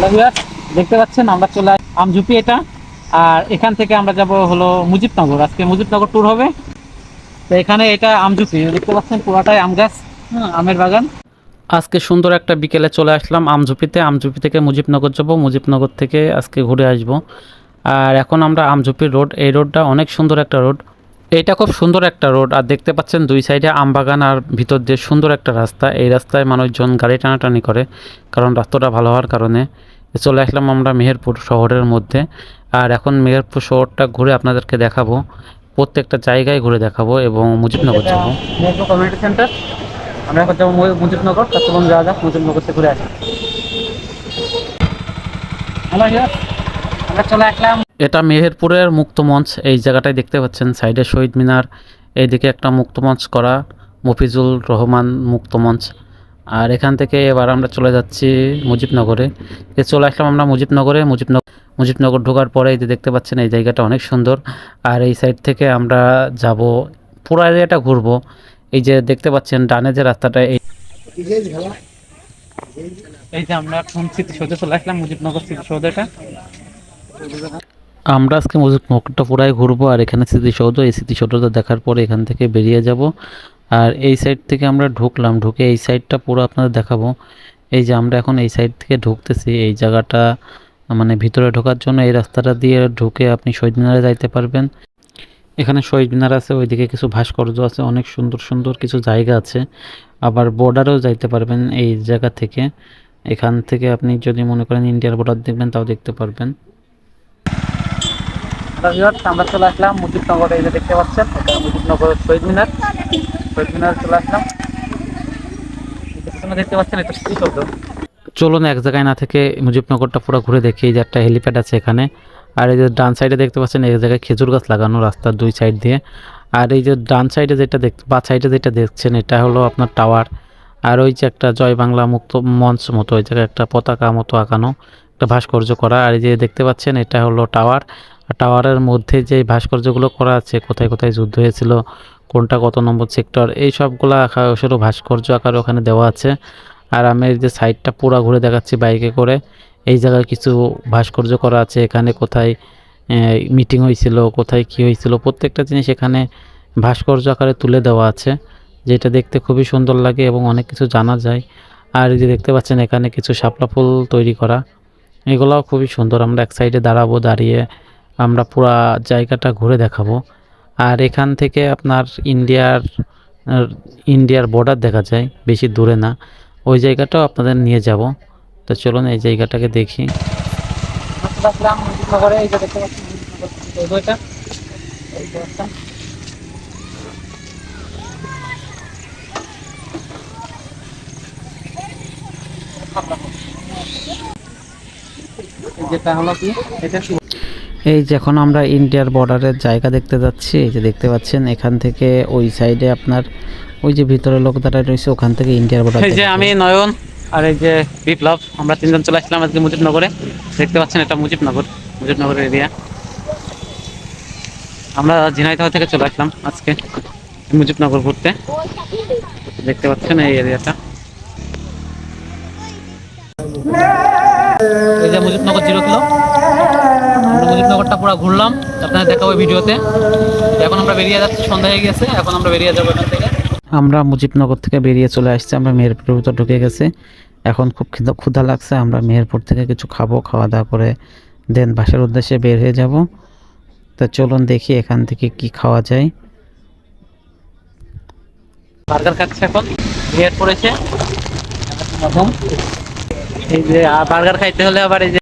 Hello viewers দেখতে পাচ্ছেন আমরা চলে আমঝুপি এটা। আর এখান থেকে আমরা যাব হলো মুজিবনগর। আজকে মুজিবনগর ট্যুর হবে। তো এখানে এটা আমঝুপি দেখতে পাচ্ছেন পুরাটাই আম গাছ হ্যাঁ, আমের বাগান। আজকে সুন্দর একটা বিকেলে চলে আসলাম আমঝুপিতে আমঝুপি থেকে মুজিবনগর যাব। মুজিবনগর থেকে আজকে ঘুরে আসব। আর এখন আমরা আমঝুপির রোড এই রোডটা অনেক সুন্দর একটা রোড এইটা খুব সুন্দর একটা রোড, আর দেখতে পাচ্ছেন দুই সাইডে আম বাগান আর ভিতর দিয়ে সুন্দর একটা রাস্তা। এই রাস্তায় মানুষজন গাড়ি টানাটানি করে, কারণ রাস্তাটা ভালো হওয়ার কারণে। চলে আসলাম আমরা মেহেরপুর শহরের মধ্যে, আর এখন মেহেরপুর শহরটা ঘুরে আপনাদেরকে দেখাবো। প্রত্যেকটা জায়গায় ঘুরে দেখাবো এবং মুজিবনগর যাব। কমিউনিটি সেন্টার আমরা এখন যাব মুজিবনগর চলুন যাওয়া যাক, মুজিবনগর থেকে ঘুরে আসি। আমরা চলে আসলাম। এটা মেহেরপুরের মুক্ত মঞ্চ এই জায়গাটায় দেখতে পাচ্ছেন, সাইডে শহীদ মিনার, এইদিকে একটা মুক্ত মঞ্চ করা, মফিজুল রহমান মুক্ত মঞ্চ আর এখান থেকে এবার আমরা চলে যাচ্ছি মুজিবনগরে। চলে আসলাম আমরা মুজিবনগরে। মুজিবনগর মুজিবনগর ঢোকার পরে এই যে দেখতে পাচ্ছেন, এই জায়গাটা অনেক সুন্দর। আর এই সাইড থেকে আমরা যাব, পুরো এরিয়াটা ঘুরবো। এই যে দেখতে পাচ্ছেন, ডানে যে রাস্তাটা, এই এই যে আমরা এখন চলে আসলাম, মুজিবনগর স্মৃতিসৌধ এটা আমরা আজকে মুজিবনগরটা পুরাই ঘুরবো, আর এখানে স্মৃতিসৌধ, এই স্মৃতিসৌধটা দেখার পরে এখান থেকে বেরিয়ে যাব। আর এই সাইড থেকে আমরা ঢুকলাম, ঢুকে এই সাইডটা পুরো আপনাদের দেখাবো। এই যে আমরা এখন এই সাইড থেকে ঢুকতেছি, এই জায়গাটা মানে ভিতরে ঢোকার জন্য এই রাস্তাটা দিয়ে ঢুকে আপনি শহীদ মিনারে যাইতে পারবেন। এখানে শহীদ মিনার আছে, ওইদিকে কিছু ভাস্কর্য আছে, অনেক সুন্দর সুন্দর কিছু জায়গা আছে। আবার বর্ডারেও যাইতে পারবেন এই জায়গা থেকে। এখান থেকে আপনি যদি মনে করেন ইন্ডিয়ার বর্ডার দেখবেন, তাও দেখতে পারবেন। আমরা চলে আসলাম মুজিবনগরে, এই যে দেখতে পাচ্ছেন, এটা মুজিবনগর শহীদ মিনার। শহীদ মিনার চলে আসলাম। দেখতে পাচ্ছেন, এটা স্মৃতিসৌধ চলুন এক জায়গায় না থেকে মুজিবনগরটা পুরো ঘুরে দেখি, এই যে একটা হেলিপ্যাড আছে এখানে। আর এই যে ডান সাইডে দেখতে পাচ্ছেন, এক জায়গায় খেজুর গাছ লাগানো রাস্তার দুই সাইড দিয়ে। আর এই যে ডান সাইডে যেটা দেখ, বা সাইডে যেটা দেখছেন, এটা হলো আপনার টাওয়ার। আর ওই যে একটা জয় বাংলা মুক্ত মঞ্চ মতো, ওই জায়গায় একটা পতাকা মতো আঁকানো, একটা ভাস্কর্য করা। আর এই যে দেখতে পাচ্ছেন, এটা হলো টাওয়ার। টাওয়ারের মধ্যে যে ভাস্কর্যগুলো করা আছে, কোথায় কোথায় যুদ্ধ হয়েছিল, কোনটা কত নম্বর সেক্টর, এই সবগুলো আঁকা ভাস্কর্য আকারে ওখানে দেওয়া আছে। আর আমি যে সাইডটা পুরো ঘুরে দেখাচ্ছি বাইকে করে, এই জায়গায় কিছু ভাস্কর্য করা আছে, এখানে কোথায় মিটিং হয়েছিল, কোথায় কি হয়েছিল, প্রত্যেকটা জিনিস এখানে ভাস্কর্য আকারে তুলে দেওয়া আছে, যেটা দেখতে খুবই সুন্দর লাগে এবং অনেক কিছু জানা যায়। আর যে দেখতে পাচ্ছেন, এখানে কিছু শাপলা ফুল তৈরি করা, এগুলোও খুবই সুন্দর, আমরা এক সাইডে দাঁড়াবো, দাঁড়িয়ে আমরা পুরা জায়গাটা ঘুরে দেখাবো। আর এখান থেকে আপনার ইন্ডিয়ার ইন্ডিয়ার বর্ডার দেখা যায়, বেশি দূরে না। ওই জায়গাটাও আপনাদের নিয়ে যাব। তো চলুন এই জায়গাটাকে দেখি। যেটা হলো কি এটা এই যে এখন আমরা ইন্ডিয়ার বর্ডারের জায়গা দেখতে যাচ্ছি এই যে দেখতে পাচ্ছেন এখান থেকে ওই সাইডে আপনার ওই যে ভিতরে লোক দাঁড়ায় রয়েছে ওখান থেকে ইন্ডিয়ার বর্ডার এই যে আমি নয়ন আর এই যে বিপ্লব আমরা তিনজন চলে আসলাম আজকে মুজিবনগরে। দেখতে পাচ্ছেন এটা মুজিবনগর মুজিবনগরের এরিয়া আমরা ঝিনাইদহ থেকে চলে আসলাম আজকে মুজিবনগর ঘুরতে। দেখতে পাচ্ছেন এই এরিয়াটা এই যে মুজিবনগর জিরো কিলো। আমরা মুজিবনগরটা পুরো ঘুরলাম আপনাদের দেখাবো ভিডিওতে। এখন আমরা বেরিয়ে যাচ্ছি সন্ধ্যা হয়ে গেছে এখন আমরা বেরিয়ে যাব এখান থেকে। আমরা মুজিবনগর থেকে বেরিয়ে চলে আসছি আমরা মেহেরপুরের ভিতর ঢুকে গেছি। এখন খুব ক্ষুধা লাগছে আমরা মেহেরপুর থেকে কিছু খাব খাওয়া দাওয়া করে দেন বাসার উদ্দেশ্যে বের হয়ে যাব। তা চলুন দেখি এখান থেকে কি খাওয়া যায়। বার্গার খাচ্ছে এখন মেহেরপুর এসে এই যে বার্গার খাইতে হলে আবার এই যে